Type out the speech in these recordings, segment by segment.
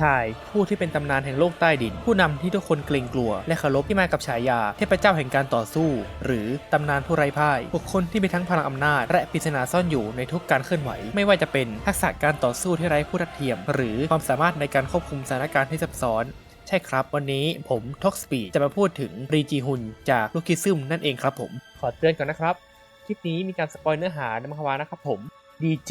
ชาย ผู้ที่เป็นตำนานแห่งโลกใต้ดิน ผู้นำที่ทุกคนเกรงกลัว และเคารพที่มากับฉายา เทพเจ้าแห่งการต่อสู้ หรือตำนานผู้ไร้พ่าย บุคคลที่มีทั้งพลังอำนาจ และปริศนาซ่อนอยู่ในทุกการเคลื่อนไหว ไม่ว่าจะเป็นทักษะการต่อสู้ที่ไร้ผู้ทัดเทียม หรือความสามารถในการควบคุมสถานการณ์ที่ซับซ้อนใช่ครับ วันนี้ผมท็อกสปีดจะมาพูดถึงรีจีฮุนจากลูคิซึมนั่นเองครับผม ขอเตือนก่อนนะครับ คลิปนี้มีการสปอยเนื้อหาในมังฮวานะครับผม DG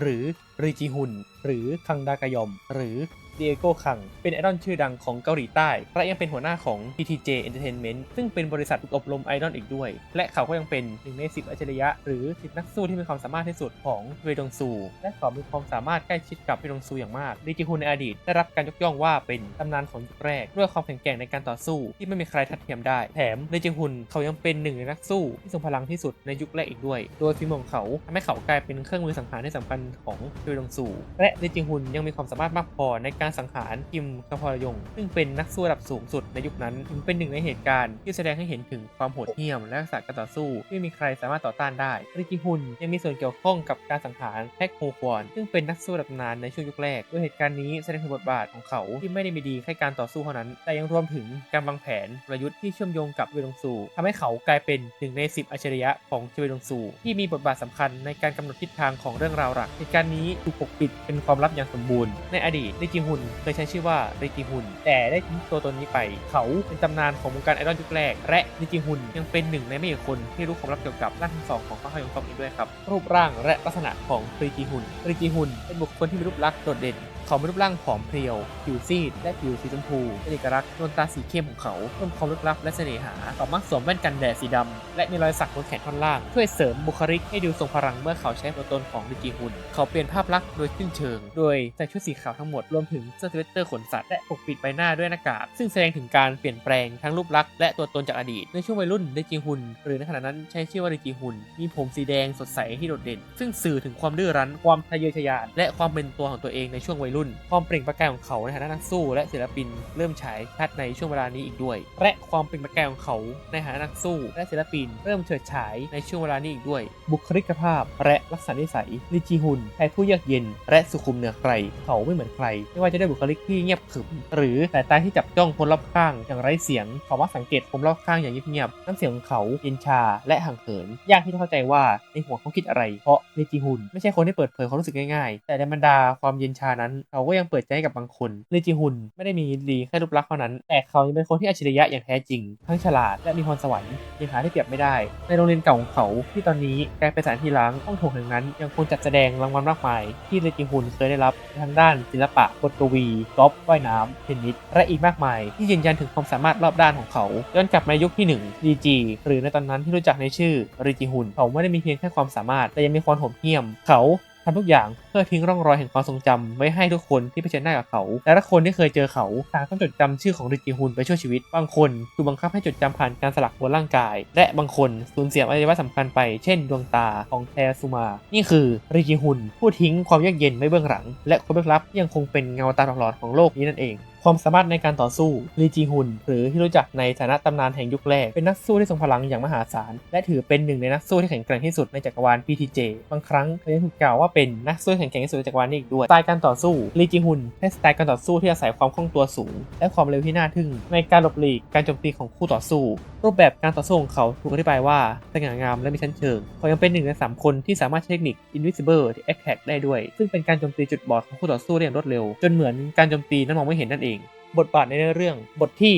หรือรีจีฮุนหรือคังดากยอม หรือ เดียโกคัง เป็นไอดอลชื่อดังของเกาหลีใต้ และยังเป็นหัวหน้าของ TTJ Entertainment ซึ่งเป็นบริษัทฝึกอบรมไอดอลอีกด้วย และเขาก็ยังเป็นหนึ่งใน10อัจฉริยะ หรือ10นักสู้ที่มีความสามารถที่สุดของเวดงซู และเขามีความสามารถใกล้ชิดกับเวดงซูอย่างมากรีจิฮุนในอดีตได้รับการยกย่องว่าเป็นตำนานของยุคแรกด้วยความแข็งแกร่งในการต่อสู้ ที่ไม่มีใครทัดเทียมได้ แถมรีจิฮุนเขายังเป็นหนึ่งในนักสู้ที่ทรงพลังที่สุดในยุคแรกอีกด้วย โดยฝีมือของเขาทำให้เขากลายเป็นเครื่องมือสังหารที่สำคัญของเวดงซู และรีจิฮุนยังมีความสามารถมากพอในการสังหารคิมคาพอรยง ซึ่งเป็นนักสู้ระดับสูงสุดในยุคนั้นถึงเป็นหนึ่งในเหตุการณ์ที่แสดงให้เห็นถึงความโหดเหี้ยมและทักษะการต่อสู้ที่มีใครสามารถต่อต้านได้ริจิฮุนยังมีส่วนเกี่ยวข้องกับการสังหารแท็กโฮควอนซึ่งเป็นนักสู้ระดับนานในช่วงยุคแรกด้วยเหตุการณ์นี้แสดงถึงบทบาทของเขาที่ไม่ได้มีดีแค่การต่อสู้เท่านั้น แต่ยังรวมถึงการวางแผนกลยุทธ์ที่เชื่อมโยงกับเวดงซูทำให้เขากลายเป็นหนึ่งใน 10 อัจฉริยะของเวดงซู ที่มีบทบาทสำคัญในการกำหนดทิศทางของเรื่องราวหลักเหตุการณ์นี้ถูกปกปิดเป็นความลับอย่างสมบูรณ์ในอดีตริจิฮุนเคยใช้ชื่อว่าริกิฮุน แต่ได้ทิ้งตัวตนนี้ไป เขาเป็นตำนานของวงการไอดอลยุคแรก และริกิฮุนยังเป็นหนึ่งในไม่กี่คนที่รู้ความลับเกี่ยวกับร่างทั้งสองของพระฮยองซอกอีกด้วยครับรูปร่างและลักษณะของริกิฮุนริกิฮุนเป็นบุคคลที่มีรูปลักษณ์โดดเด่น เขามีรูปร่างผอมเพรียว ผิวซีด และผิวสีชมพูเป็นเอกลักษณ์ดวงตาสีเข้มของเขาเพิ่มความลึกลับและเสน่หาเขามักสวมแว่นกันแดดสีดำ และมีรอยสักบนแขนท่อนล่าง ช่วยเสริมบุคลิกให้ดูทรงพลังเมื่อเขาใช้ตัวตนของดิจิฮุน เขาเปลี่ยนภาพลักษณ์โดยสิ้นเชิง โดยใส่ชุดสีขาวทั้งหมด รวมถึงเสื้อสเวตเตอร์ขนสัตว์ และปกปิดใบหน้าด้วยหน้ากาก ซึ่งแสดงถึงการเปลี่ยนแปลงทั้งรูปลักษณ์และตัวตนจากอดีต ในช่วงวัยรุ่นดิจิฮุน หรือในขณะนั้นใช้ชื่อว่าดิจิฮุน มีผมสีแดงสดใสที่โดดเด่น ซึ่งสื่อถึงความดื้อรั้น ความทะเยอทะยาน และความเป็นตัวของตัวเองในช่วงวัยรุ่น ความเปล่งประกายของเขาในฐานะนักสู้และศิลปินเริ่มฉายชัดในช่วงเวลานี้อีกด้วย และความเปล่งประกายของเขาในฐานะนักสู้และศิลปินเริ่มเฉิดฉายในช่วงเวลานี้อีกด้วย บุคลิกภาพ และลักษณะนิสัยลิจิฮุนแทนผู้เยือกเย็น และสุขุมเหนือใคร เขาไม่เหมือนใคร ไม่ว่าจะด้วยบุคลิกที่เงียบขรึม หรือสายตาที่จับจ้องคนรอบข้างอย่างไร้เสียงเขามักสังเกตคนรอบข้างอย่างเงียบๆน้ำเสียงของเขาเย็นชาและห่างเหิน ยากที่จะเข้าใจว่าในหัวเขาคิดอะไร เพราะลิจิฮุนไม่ใช่คนที่เปิดเผยความรู้สึกง่ายๆ แต่ในบรรดาความเย็นชานั้นเขาก็ยังเปิดใจให้กับบางคนลิจิฮุนไม่ได้มีดีแค่รูปลักษณ์เท่านั้น แต่เขายังเป็นคนที่อัจฉริยะอย่างแท้จริง ทั้งฉลาดและมีพรสวรรค์ยังหาที่เปรียบไม่ได้ ในโรงเรียนเก่าของเขาที่ตอนนี้กลายเป็นสถานที่ล้างห้องโถงแห่งนั้นยังคงจัดแสดงรางวัลมากมาย ที่ลิจิฮุนเคยได้รับทางด้านศิลปะบทกวีกอล์ฟว่ายน้ำเทนนิสและอีกมากมาย ที่ยืนยันถึงความสามารถรอบด้านของเขาย้อนกลับมาในยุคที่1 DG หรือในตอนนั้นที่รู้จักในชื่อริจิฮุนเขาไม่ได้มีเพียงแค่ความสามารถแต่ยังมีความโหดเหี้ยมเขา ทำทุกอย่างเพื่อทิ้งร่องรอยแห่งความทรงจำไว้ให้ทุกคนที่เผชิญหน้ากับเขา และทุกคนที่เคยเจอเขาต่างต้องจดจำชื่อของริจิฮุนไปช่วชีวิต บางคนถูกบังคับให้จดจำผ่านการสลักบนร่างกาย และบางคนสูญเสียอวัยวะสำคัญไป เช่นดวงตาของแทซูมา นี่คือริจิฮุนผู้ทิ้งความเยือกเย็นไว้เบื้องหลัง และความลึกลับที่ยังคงเป็นเงาตาหลอดของโลกนี้นั่นเอง ความสามารถในการต่อสู้ลีจีฮุนหรือที่รู้จักในฐานะตำนานแห่งยุคแรก เป็นนักสู้ที่ทรงพลังอย่างมหาศาล และถือเป็นหนึ่งในนักสู้ที่แข็งแกร่งที่สุดในจักรวาล PTJ บางครั้งเขายังถูกกล่าวว่าเป็นนักสู้แข็งแกร่งที่สุดในจักรวาลนี้อีกด้วยสไตล์การต่อสู้ลีจีฮุนใช้สไตล์การต่อสู้ที่อาศัยความคล่องตัวสูง และความเร็วที่น่าทึ่ง ในการหลบหลีกการโจมตีของคู่ต่อสู้ รูปแบบการต่อสู้ของเขาถูกอธิบายว่าสง่างามและมีชั้นเชิงเขายังเป็นหนึ่งในสามคนที่สามารถใช้เทคนิค Invisible Attack ได้ด้วย ซึ่งเป็นการโจมตีจุดบอดของคู่ต่อสู้ได้อย่างรวดเร็ว จนเหมือนการโจมตีนั้นมองไม่เห็นนั่นเอง บทบาทในเรื่องบทที่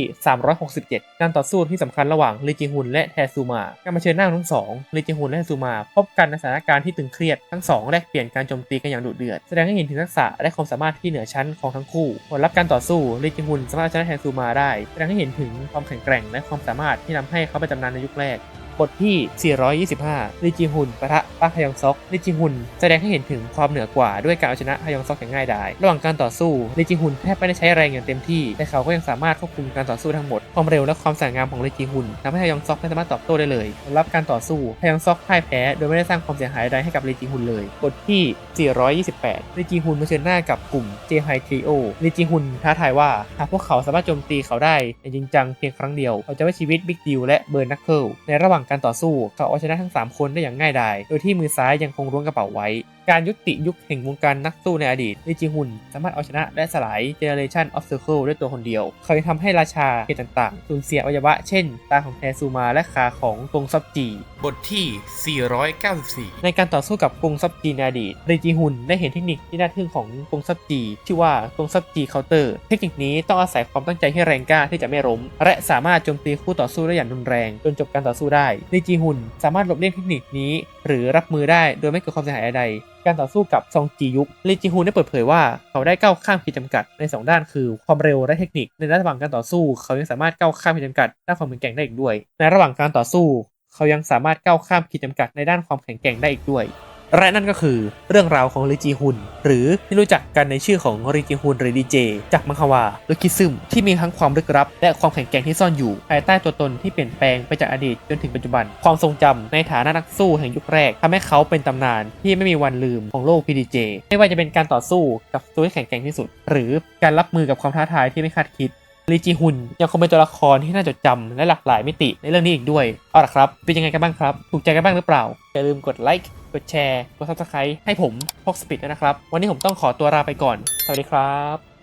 367 การต่อสู้ที่สำคัญระหว่างลิจิฮุนและแทซูมา การมาเชิญหน้าทั้งสองลิจิฮุนและแทซูมา พบกันในสถานการณ์ที่ตึงเครียดทั้งสองแลกเปลี่ยนการโจมตีกันอย่างดุเดือด แสดงให้เห็นถึงทักษะและความสามารถที่เหนือชั้นของทั้งคู่ผลลัพธ์การต่อสู้ลิจิฮุนสามารถชนะแทซูมาได้ แสดงให้เห็นถึงความแข็งแกร่งและความสามารถที่ทำให้เขาเป็นตำนานในยุคแรก บทที่ 425ลิจิฮุนปะทะปาฮยองซอกลิจิฮุนแสดงให้เห็นถึงความเหนือกว่าด้วยการเอาชนะฮยองซอกอย่างง่ายดายระหว่างการต่อสู้ลิจิฮุนแทบไม่ได้ใช้แรงอย่างเต็มที่ แต่เขาก็ยังสามารถควบคุมการต่อสู้ทั้งหมด ความเร็วและความสวยงามของลิจิฮุนทำให้ฮยองซอกไม่สามารถตอบโต้ได้เลยผลลัพธ์การต่อสู้ฮยองซอกพ่ายแพ้โดยไม่ได้สร้างความเสียหายใดให้กับลิจิฮุนเลย บทที่ 428ลิจิฮุนเผชิญหน้ากับกลุ่มเจไฮทริโอลิจิฮุนท้าทายว่าหากพวกเขาสามารถโจมตีเขาได้อย่างจริงจังเพียงครั้งเดียวเขาจะไว้ชีวิตบิ๊กดิวและเบิร์นนักเคิลในระหว่างการต่อสู้ เขาเอาชนะทั้ง 3 คนได้อย่างง่ายดาย โดยที่มือซ้ายยังคงล้วงกระเป๋าไว้ การยุติยุคแห่งวงการนักสู้ในอดีตลีจีฮุนสามารถเอาชนะและสลาย Generation of Circle ด้วยตัวคนเดียว เขายังทำให้ราชาเขตต่างๆ สูญเสียอวัยวะ เช่น ตาของแทซูมาและขาของกงซับจี บทที่ 494 ในการต่อสู้กับกงซับจีในอดีตรีจีฮุนได้เห็นเทคนิคที่น่าทึ่งของกงซับจีชื่อว่ากงซับจีเคาน์เตอร์ เทคนิคนี้ต้องอาศัยความตั้งใจที่แรงกล้าที่จะไม่ล้มและสามารถโจมตีคู่ต่อสู้ได้อย่างรุนแรงจนจบการต่อสู้ได้รีจีฮุนสามารถหลบเลี่ยงเทคนิคนี้ หรือรับมือได้โดยไม่เกิดความเสียหายใดการต่อสู้กับซองจียุกลีจีฮุนได้เปิดเผยว่าเขาได้ก้าวข้ามขีดจำกัดในสองด้านคือความเร็วและเทคนิคในระหว่างการต่อสู้ เขายังสามารถก้าวข้ามขีดจำกัดด้านความแข็งแกร่งได้อีกด้วย ในระหว่างการต่อสู้ เขายังสามารถก้าวข้ามขีดจำกัดในด้านความแข็งแกร่งได้อีกด้วย และนั่นก็คือเรื่องราวของริจีฮุน หรือที่รู้จักกันในชื่อของริจีฮุนหรือดีเจ จากมังควาหรือคิซึมที่มีทั้งความลึกลับ และความแข็งแกร่งที่ซ่อนอยู่ ภายใต้ตัวตนที่เปลี่ยนแปลงไปจากอดีตจนถึงปัจจุบัน ความทรงจำในฐานะนักสู้แห่งยุคแรกทำให้เขาเป็นตำนานที่ไม่มีวันลืมของโลก PDJ ไม่ว่าจะเป็นการต่อสู้กับตัวที่แข็งแกร่งที่สุด หรือการรับมือกับความท้าทายที่ไม่คาดคิด ลีจีฮุนยังคงเป็นตัวละครที่น่าจดจำและหลากหลายมิติในเรื่องนี้อีกด้วย เอาล่ะครับ เป็นยังไงกันบ้างครับ ถูกใจกันบ้างหรือเปล่า อย่าลืมกดไลค์กดแชร์กด subscribe ให้ผมพกสปิดนะครับ วันนี้ผมต้องขอตัวลาไปก่อน สวัสดีครับ